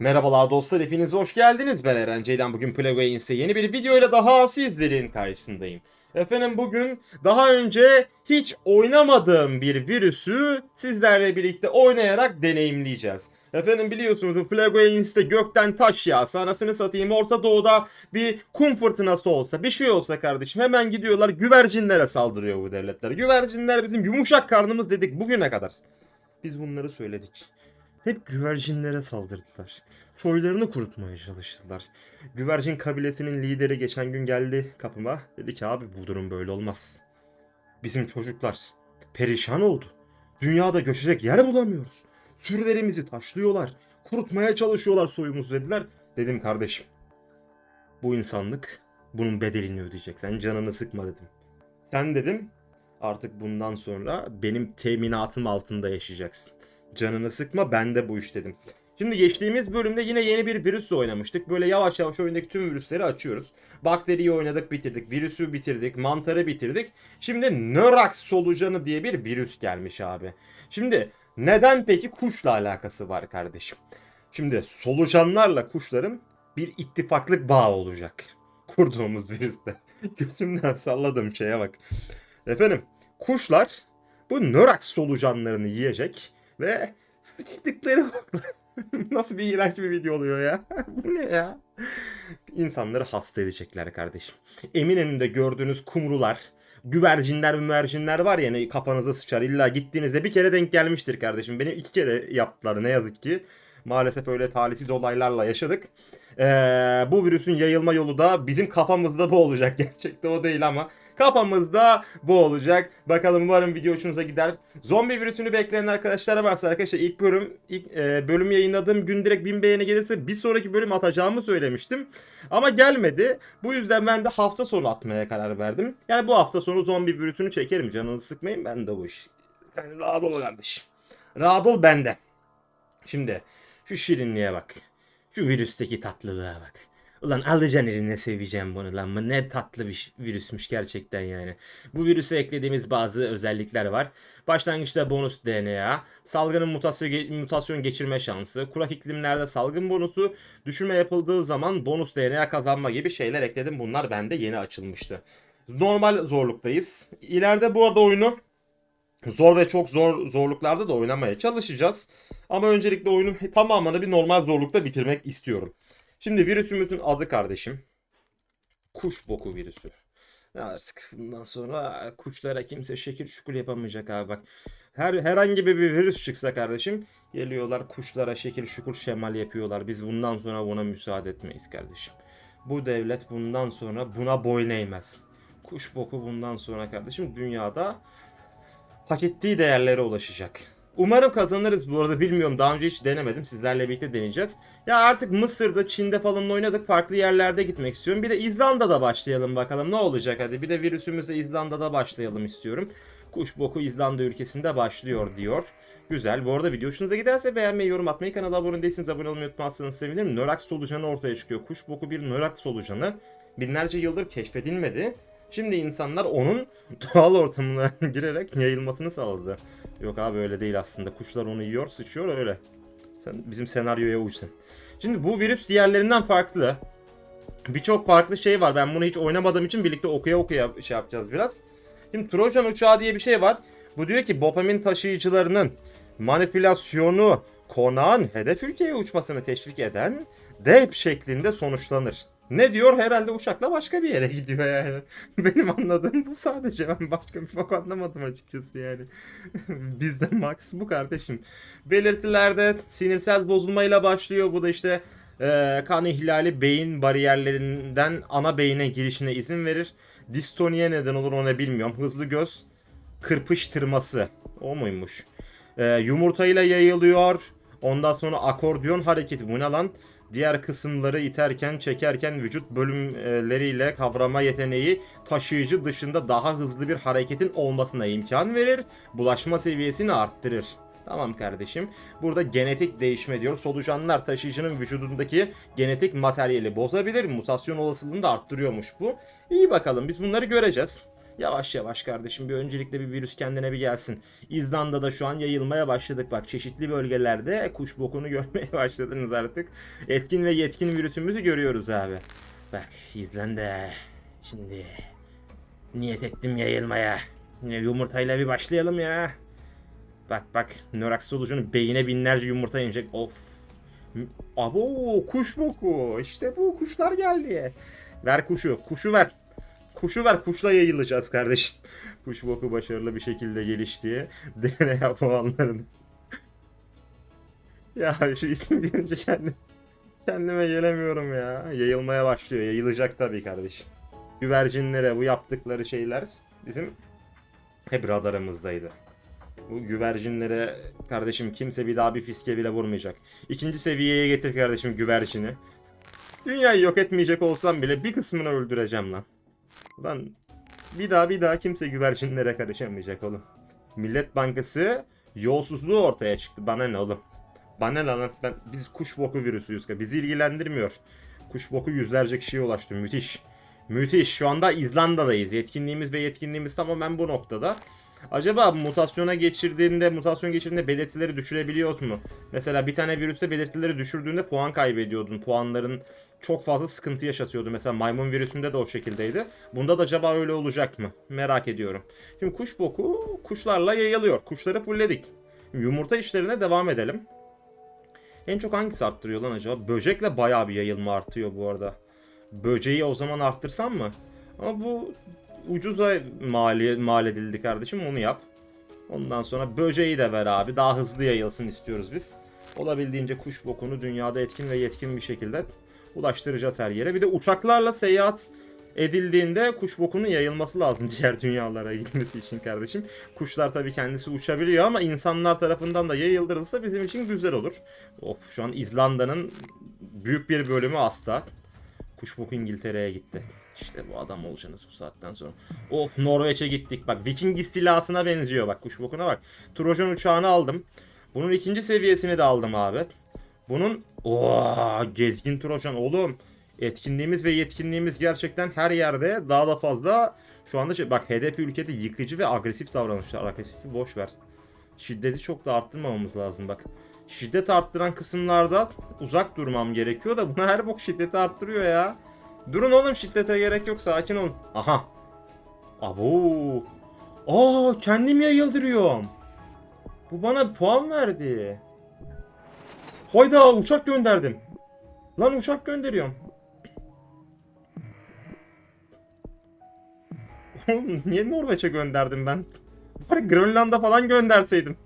Merhabalar dostlar hepiniz hoş geldiniz. Ben Eren Ceylan. Bugün Plague yeni bir videoyla daha sizlerin karşısındayım. Efendim bugün daha önce hiç oynamadığım bir virüsü sizlerle birlikte oynayarak deneyimleyeceğiz. Efendim biliyorsunuz bu Plague gökten taş yağsa anasını satayım Orta Doğu'da bir kum fırtınası olsa bir şey olsa kardeşim hemen gidiyorlar güvercinlere saldırıyor bu devletler. Güvercinler bizim yumuşak karnımız dedik bugüne kadar. Biz bunları söyledik. Hep güvercinlere saldırdılar. Soylarını kurutmaya çalıştılar. Güvercin kabilesinin lideri geçen gün geldi kapıma. Dedi ki abi bu durum böyle olmaz. Bizim çocuklar perişan oldu. Dünyada göçecek yer bulamıyoruz. Sürülerimizi taşlıyorlar. Kurutmaya çalışıyorlar soyumuzu dediler. Dedim kardeşim. Bu insanlık bunun bedelini ödeyecek. Sen canını sıkma dedim. Sen dedim artık bundan sonra benim teminatım altında yaşayacaksın. Canını sıkma ben de bu iş dedim. Şimdi geçtiğimiz bölümde yine yeni bir virüsle oynamıştık. Böyle yavaş yavaş oyundaki tüm virüsleri açıyoruz. Bakteriyi oynadık bitirdik. Virüsü bitirdik. Mantarı bitirdik. Şimdi Nörax solucanı diye bir virüs gelmiş abi. Şimdi neden peki kuşla alakası var kardeşim? Şimdi solucanlarla kuşların bir ittifaklık bağ olacak. Kurduğumuz virüste. Götümden salladım şeye bak. Efendim kuşlar bu Nörax solucanlarını yiyecek ve sıçtıkları Nasıl bir iğrenç bir video oluyor ya? Bu ne ya? İnsanları hasta edecekler kardeşim. Eminönü'nde gördüğünüz kumrular, güvercinler müvercinler var ya hani kafanıza sıçar. İlla gittiğinizde bir kere denk gelmiştir kardeşim. Benim iki kere yaptılar ne yazık ki. Maalesef öyle talihsiz olaylarla yaşadık. Ee, bu virüsün yayılma yolu da bizim kafamızda bu olacak. Gerçekte o değil ama kafamızda bu olacak. Bakalım umarım video hoşunuza gider. Zombi virüsünü bekleyen arkadaşlar varsa arkadaşlar ilk bölüm ilk e, bölüm yayınladığım gün direkt 1000 beğeni gelirse bir sonraki bölüm atacağımı söylemiştim. Ama gelmedi. Bu yüzden ben de hafta sonu atmaya karar verdim. Yani bu hafta sonu zombi virüsünü çekerim. Canınızı sıkmayın ben de bu iş. Yani rahat ol kardeşim. Rahat ol bende. Şimdi şu şirinliğe bak. Şu virüsteki tatlılığa bak. Ulan alacaksın eline seveceğim bunu lan. Ne tatlı bir virüsmüş gerçekten yani. Bu virüse eklediğimiz bazı özellikler var. Başlangıçta bonus DNA, salgının mutasyon geçirme şansı, kurak iklimlerde salgın bonusu, düşürme yapıldığı zaman bonus DNA kazanma gibi şeyler ekledim. Bunlar bende yeni açılmıştı. Normal zorluktayız. İleride bu arada oyunu zor ve çok zor zorluklarda da oynamaya çalışacağız. Ama öncelikle oyunun tamamını bir normal zorlukta bitirmek istiyorum. Şimdi virüsümüzün adı kardeşim. Kuş boku virüsü. Artık bundan sonra kuşlara kimse şekil şukul yapamayacak abi bak. Her herhangi bir virüs çıksa kardeşim geliyorlar kuşlara şekil şukul şemal yapıyorlar. Biz bundan sonra buna müsaade etmeyiz kardeşim. Bu devlet bundan sonra buna boyun eğmez. Kuş boku bundan sonra kardeşim dünyada hak ettiği değerlere ulaşacak. Umarım kazanırız bu arada bilmiyorum daha önce hiç denemedim sizlerle birlikte deneyeceğiz. Ya artık Mısır'da Çin'de falan oynadık farklı yerlerde gitmek istiyorum. Bir de İzlanda'da başlayalım bakalım ne olacak hadi bir de virüsümüze İzlanda'da başlayalım istiyorum. Kuş boku İzlanda ülkesinde başlıyor diyor. Güzel. Bu arada video hoşunuza giderse beğenmeyi, yorum atmayı, kanala abone değilseniz abone olmayı unutmazsanız sevinirim. Nörax solucanı ortaya çıkıyor. Kuş boku bir nörax solucanı. Binlerce yıldır keşfedilmedi. Şimdi insanlar onun doğal ortamına girerek yayılmasını sağladı. Yok abi öyle değil aslında. Kuşlar onu yiyor, sıçıyor öyle. Sen bizim senaryoya uysun. Şimdi bu virüs diğerlerinden farklı. Birçok farklı şey var. Ben bunu hiç oynamadığım için birlikte okuya okuya şey yapacağız biraz. Şimdi Trojan uçağı diye bir şey var. Bu diyor ki dopamin taşıyıcılarının manipülasyonu konağın hedef ülkeye uçmasını teşvik eden dev şeklinde sonuçlanır. Ne diyor? Herhalde uçakla başka bir yere gidiyor yani. Benim anladığım bu sadece. Ben başka bir bak anlamadım açıkçası yani. Bizde max bu kardeşim. Belirtilerde sinirsel bozulmayla başlıyor. Bu da işte e, kan ihlali beyin bariyerlerinden ana beyine girişine izin verir. Distoniye neden olur onu bilmiyorum. Hızlı göz kırpıştırması. O muymuş? E, yumurtayla yayılıyor. Ondan sonra akordiyon hareketi. Bu ne lan? Diğer kısımları iterken çekerken vücut bölümleriyle kavrama yeteneği taşıyıcı dışında daha hızlı bir hareketin olmasına imkan verir. Bulaşma seviyesini arttırır. Tamam kardeşim. Burada genetik değişme diyor. Solucanlar taşıyıcının vücudundaki genetik materyali bozabilir. Mutasyon olasılığını da arttırıyormuş bu. İyi bakalım biz bunları göreceğiz. Yavaş yavaş kardeşim bir öncelikle bir virüs kendine bir gelsin. İzlanda'da şu an yayılmaya başladık bak çeşitli bölgelerde kuş bokunu görmeye başladınız artık. Etkin ve yetkin virüsümüzü görüyoruz abi. Bak İzlanda şimdi niyet ettim yayılmaya. Yumurtayla bir başlayalım ya. Bak bak Norax solucunun beyine binlerce yumurta inecek. Of. Abo kuş boku. İşte bu kuşlar geldi. Ver kuşu. Kuşu ver. Kuşu ver. Kuşla yayılacağız kardeşim. Kuş boku başarılı bir şekilde gelişti. DNA puanların. ya şu ismi görünce kendim, kendime gelemiyorum ya. Yayılmaya başlıyor. Yayılacak tabii kardeşim. Güvercinlere bu yaptıkları şeyler bizim hep radarımızdaydı. Bu güvercinlere kardeşim kimse bir daha bir fiske bile vurmayacak. İkinci seviyeye getir kardeşim güvercini. Dünyayı yok etmeyecek olsam bile bir kısmını öldüreceğim lan. Lan bir daha bir daha kimse güvercinlere karışamayacak oğlum. Millet Bankası yolsuzluğu ortaya çıktı. Bana ne oğlum? Bana ne lan? Ben, biz kuş boku virüsüyüz. Bizi ilgilendirmiyor. Kuş boku yüzlerce kişiye ulaştı. Müthiş. Müthiş. Şu anda İzlanda'dayız. Yetkinliğimiz ve yetkinliğimiz tamamen bu noktada. Acaba mutasyona geçirdiğinde, mutasyon geçirdiğinde belirtileri düşürebiliyor mu? Mesela bir tane virüste belirtileri düşürdüğünde puan kaybediyordun. Puanların çok fazla sıkıntı yaşatıyordu. Mesela maymun virüsünde de o şekildeydi. Bunda da acaba öyle olacak mı? Merak ediyorum. Şimdi kuş boku kuşlarla yayılıyor. Kuşları fullledik. Yumurta işlerine devam edelim. En çok hangisi arttırıyor lan acaba? Böcekle bayağı bir yayılma artıyor bu arada. Böceği o zaman arttırsam mı? Ama bu ucuza mal, mal edildi kardeşim onu yap. Ondan sonra böceği de ver abi. Daha hızlı yayılsın istiyoruz biz. Olabildiğince kuş bokunu dünyada etkin ve yetkin bir şekilde ulaştıracağız her yere. Bir de uçaklarla seyahat edildiğinde kuş bokunun yayılması lazım diğer dünyalara gitmesi için kardeşim. Kuşlar tabii kendisi uçabiliyor ama insanlar tarafından da yayıldırılsa bizim için güzel olur. Of şu an İzlanda'nın büyük bir bölümü hasta. Kuş boku İngiltere'ye gitti. İşte bu adam olacaksınız bu saatten sonra. Of Norveç'e gittik. Bak Viking istilasına benziyor bak kuş bokuna bak. Trojan uçağını aldım. Bunun ikinci seviyesini de aldım abi. Bunun ooo gezgin Trojan oğlum. Etkinliğimiz ve yetkinliğimiz gerçekten her yerde daha da fazla. Şu anda şey, bak hedef ülkede yıkıcı ve agresif davranışlar. Agresifi boş ver. Şiddeti çok da arttırmamamız lazım bak. Şiddet arttıran kısımlarda uzak durmam gerekiyor da buna her bok şiddeti arttırıyor ya. Durun oğlum şiddete gerek yok sakin olun. Aha. Abo. Aa kendim yayıldırıyorum. Bu bana puan verdi. Hayda uçak gönderdim. Lan uçak gönderiyorum. Niye Norveç'e gönderdim ben? Bari Grönland'a falan gönderseydim.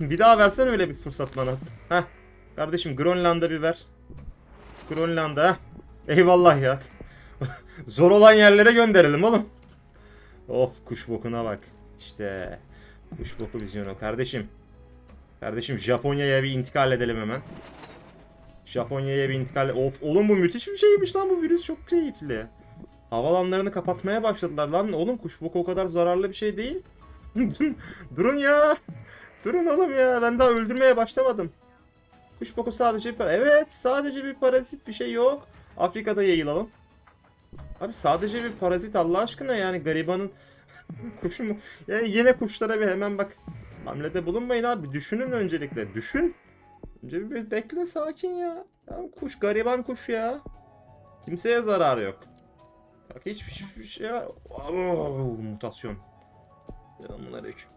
bir daha versen öyle bir fırsat bana. Heh. Kardeşim Grönland'a bir ver. Grönland'a. Eyvallah ya. Zor olan yerlere gönderelim oğlum. Of kuş bokuna bak. İşte kuş boku vizyonu kardeşim. Kardeşim Japonya'ya bir intikal edelim hemen. Japonya'ya bir intikal... Of oğlum bu müthiş bir şeymiş lan bu virüs çok keyifli. Havalanlarını kapatmaya başladılar lan. Oğlum kuş boku o kadar zararlı bir şey değil. Durun ya. Durun oğlum ya. Ben daha öldürmeye başlamadım. Kuş boku sadece bir Evet sadece bir parazit bir şey yok. Afrika'da yayılalım. Abi sadece bir parazit Allah aşkına yani garibanın kuşu mu? Yani yine kuşlara bir hemen bak. Hamlede bulunmayın abi. Düşünün öncelikle. Düşün. Önce bir bekle sakin ya. ya kuş gariban kuş ya. Kimseye zararı yok. Bak hiçbir, hiçbir şey var. Oh, mutasyon. Selamünaleyküm.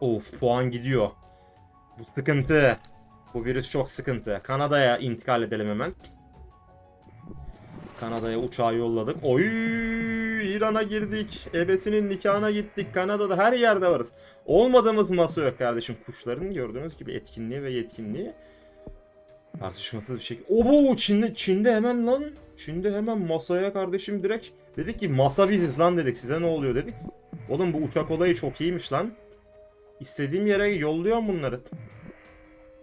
Of puan gidiyor. Bu sıkıntı. Bu virüs çok sıkıntı. Kanada'ya intikal edelim hemen. Kanada'ya uçağı yolladık. Oy İran'a girdik. Ebesinin nikahına gittik. Kanada'da her yerde varız. Olmadığımız masa yok kardeşim. Kuşların gördüğünüz gibi etkinliği ve yetkinliği tartışmasız bir şekilde. Obo Çin'de, Çin'de hemen lan. Çin'de hemen masaya kardeşim direkt dedik ki masa biziz lan dedik. Size ne oluyor dedik. Oğlum bu uçak olayı çok iyiymiş lan. İstediğim yere yolluyorum bunları.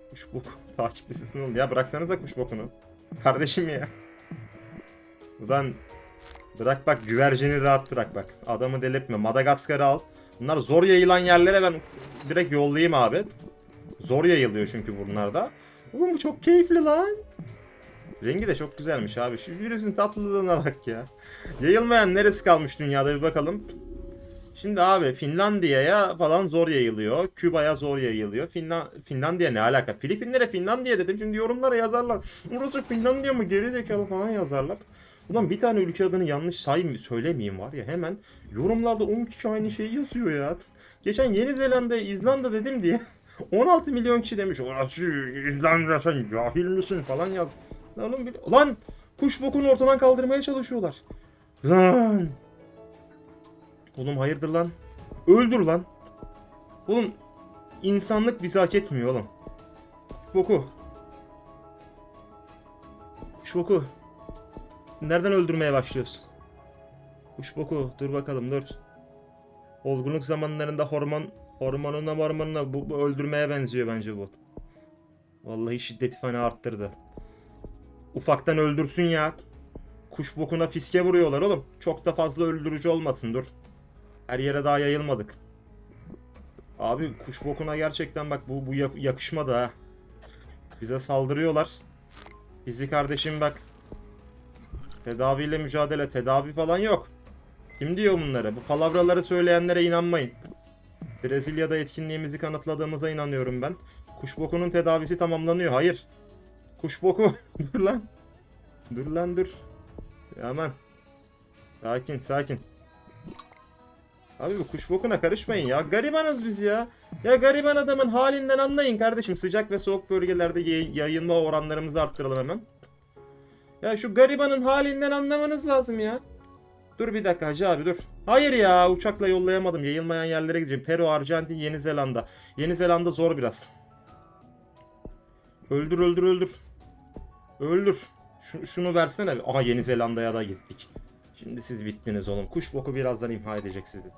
Kuş bok. Takiplisisin oğlum. Ya bıraksanıza kuş bokunu. Kardeşim ya. Ulan bırak bak güvercini rahat bırak bak. Adamı delirtme. Madagaskar'ı al. Bunlar zor yayılan yerlere ben direkt yollayayım abi. Zor yayılıyor çünkü bunlarda. Oğlum bu çok keyifli lan. Rengi de çok güzelmiş abi. Şu virüsün tatlılığına bak ya. Yayılmayan neresi kalmış dünyada bir bakalım. Şimdi abi Finlandiya'ya falan zor yayılıyor. Küba'ya zor yayılıyor. Finlan Finlandiya ne alaka? Filipinlere Finlandiya dedim. Şimdi yorumlara yazarlar. Burası Finlandiya mı? Geri zekalı falan yazarlar. Ulan bir tane ülke adını yanlış saymayayım, söylemeyeyim var ya hemen yorumlarda 10 kişi aynı şeyi yazıyor ya. Geçen Yeni Zelanda, İzlanda dedim diye 16 milyon kişi demiş. Orası İzlanda sen cahil misin falan yaz. Lan oğlum Lan kuş bokunu ortadan kaldırmaya çalışıyorlar. Lan. Oğlum hayırdır lan? Öldür lan. Oğlum insanlık bizi hak etmiyor oğlum. Boku. Kuş boku. Nereden öldürmeye başlıyoruz? Kuş boku. Dur bakalım dur. Olgunluk zamanlarında hormon hormonuna hormonuna bu, bu öldürmeye benziyor bence bu. Vallahi şiddeti fena arttırdı. Ufaktan öldürsün ya. Kuş bokuna fiske vuruyorlar oğlum. Çok da fazla öldürücü olmasın dur. Her yere daha yayılmadık. Abi kuş bokuna gerçekten bak bu bu yak- yakışmadı ha. Bize saldırıyorlar. Bizi kardeşim bak. Tedaviyle mücadele, tedavi falan yok. Kim diyor bunları? Bu palavraları söyleyenlere inanmayın. Brezilya'da etkinliğimizi kanıtladığımıza inanıyorum ben. Kuş bokunun tedavisi tamamlanıyor. Hayır. Kuş boku. dur lan. Dur lan dur. Aman. Sakin sakin. Abi bu kuş bokuna karışmayın ya. Garibanız biz ya. Ya gariban adamın halinden anlayın kardeşim. Sıcak ve soğuk bölgelerde yay- yayılma oranlarımızı arttıralım hemen. Ya şu garibanın halinden anlamanız lazım ya. Dur bir dakika hacı abi dur. Hayır ya uçakla yollayamadım. Yayılmayan yerlere gideceğim. Peru, Arjantin, Yeni Zelanda. Yeni Zelanda zor biraz. Öldür öldür öldür. Öldür. Şu, şunu versene. Aha Yeni Zelanda'ya da gittik. Şimdi siz bittiniz oğlum. Kuş boku birazdan imha edecek sizi.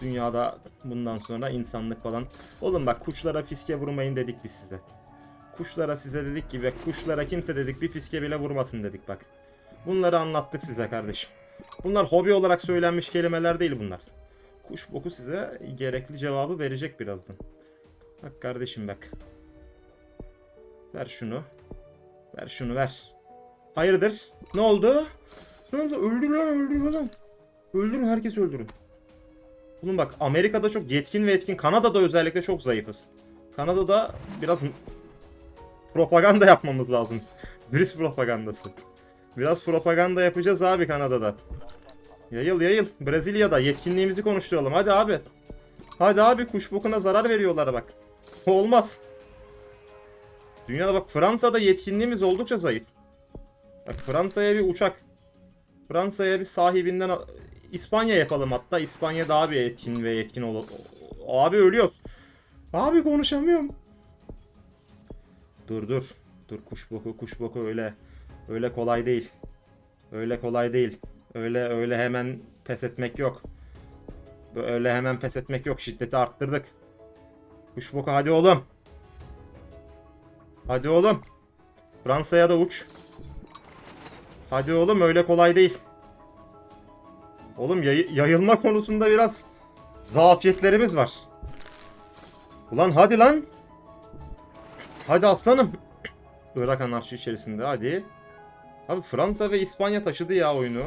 Dünyada bundan sonra insanlık falan. Oğlum bak kuşlara fiske vurmayın dedik biz size. Kuşlara size dedik ki ve kuşlara kimse dedik bir fiske bile vurmasın dedik bak. Bunları anlattık size kardeşim. Bunlar hobi olarak söylenmiş kelimeler değil bunlar. Kuş boku size gerekli cevabı verecek birazdan. Bak kardeşim bak. Ver şunu. Ver şunu ver. Hayırdır? Ne oldu? Ne oldu? Öldür lan öldür lan. Öldürün herkes öldürün. Oğlum bak Amerika'da çok yetkin ve etkin. Kanada'da özellikle çok zayıfız. Kanada'da biraz propaganda yapmamız lazım. Virüs propagandası. Biraz propaganda yapacağız abi Kanada'da. Yayıl yayıl. Brezilya'da yetkinliğimizi konuşturalım. Hadi abi. Hadi abi kuş bokuna zarar veriyorlar bak. Olmaz. Dünyada bak Fransa'da yetkinliğimiz oldukça zayıf. Bak Fransa'ya bir uçak. Fransa'ya bir sahibinden İspanya yapalım hatta. İspanya daha bir etkin ve yetkin olur. Abi ölüyoruz. Abi konuşamıyorum. Dur dur. Dur kuş boku kuş boku öyle öyle kolay değil. Öyle kolay değil. Öyle öyle hemen pes etmek yok. Öyle hemen pes etmek yok. Şiddeti arttırdık. Kuş boku hadi oğlum. Hadi oğlum. Fransa'ya da uç. Hadi oğlum öyle kolay değil. Oğlum yay- yayılma konusunda biraz zafiyetlerimiz var. Ulan hadi lan. Hadi aslanım. Irak anarşi içerisinde hadi. Abi Fransa ve İspanya taşıdı ya oyunu.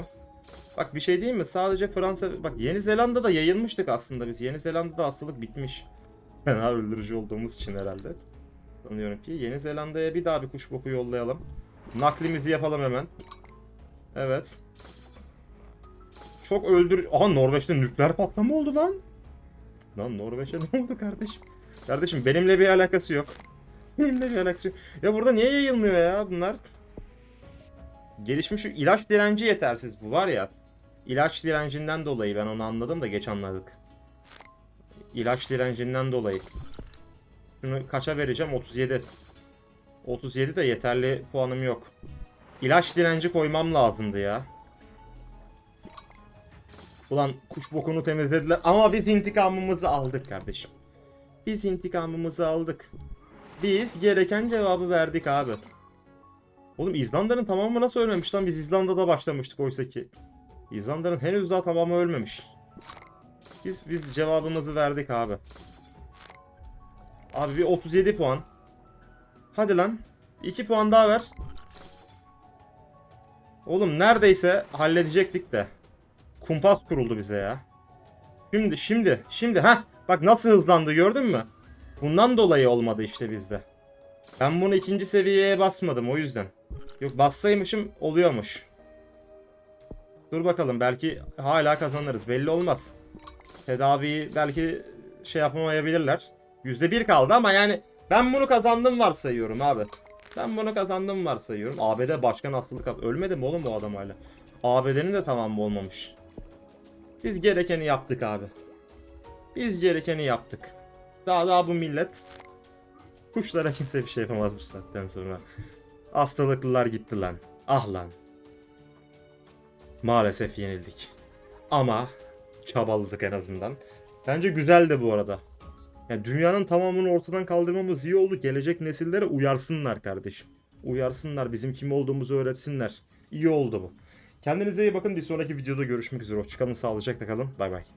Bak bir şey değil mi? Sadece Fransa... Bak Yeni Zelanda'da yayılmıştık aslında biz. Yeni Zelanda'da hastalık bitmiş. Fena öldürücü olduğumuz için herhalde. Sanıyorum ki Yeni Zelanda'ya bir daha bir kuş boku yollayalım. Naklimizi yapalım hemen. Evet. Çok öldür... Aha Norveç'te nükleer patlama oldu lan. Lan Norveç'e ne oldu kardeşim? Kardeşim benimle bir alakası yok. Benimle bir alakası yok. Ya burada niye yayılmıyor ya bunlar? Gelişmiş ilaç direnci yetersiz bu var ya. İlaç direncinden dolayı ben onu anladım da geç anladık. İlaç direncinden dolayı. Şunu kaça vereceğim? 37. 37 de yeterli puanım yok. İlaç direnci koymam lazımdı ya. Ulan kuş bokunu temizlediler ama biz intikamımızı aldık kardeşim. Biz intikamımızı aldık. Biz gereken cevabı verdik abi. Oğlum İzlanda'nın tamamı nasıl ölmemiş lan? Biz İzlanda'da başlamıştık oysa ki. İzlanda'nın henüz daha tamamı ölmemiş. Biz biz cevabımızı verdik abi. Abi bir 37 puan. Hadi lan. 2 puan daha ver. Oğlum neredeyse halledecektik de. Kumpas kuruldu bize ya. Şimdi şimdi şimdi ha bak nasıl hızlandı gördün mü? Bundan dolayı olmadı işte bizde. Ben bunu ikinci seviyeye basmadım o yüzden. Yok bassaymışım oluyormuş. Dur bakalım belki hala kazanırız belli olmaz. Tedaviyi belki şey yapamayabilirler. %1 kaldı ama yani ben bunu kazandım varsayıyorum abi. Ben bunu kazandım varsayıyorum. ABD başkan hastalık. Ölmedi mi oğlum o adam hala? ABD'nin de tamam olmamış. Biz gerekeni yaptık abi. Biz gerekeni yaptık. Daha daha bu millet kuşlara kimse bir şey yapamaz bu saatten sonra. Hastalıklılar gitti lan. Ah lan. Maalesef yenildik. Ama çabaladık en azından. Bence güzel de bu arada. Yani dünyanın tamamını ortadan kaldırmamız iyi oldu. Gelecek nesillere uyarsınlar kardeşim. Uyarsınlar bizim kim olduğumuzu öğretsinler. İyi oldu bu. Kendinize iyi bakın. Bir sonraki videoda görüşmek üzere. Hoşçakalın. Sağlıcakla kalın. Bay bay.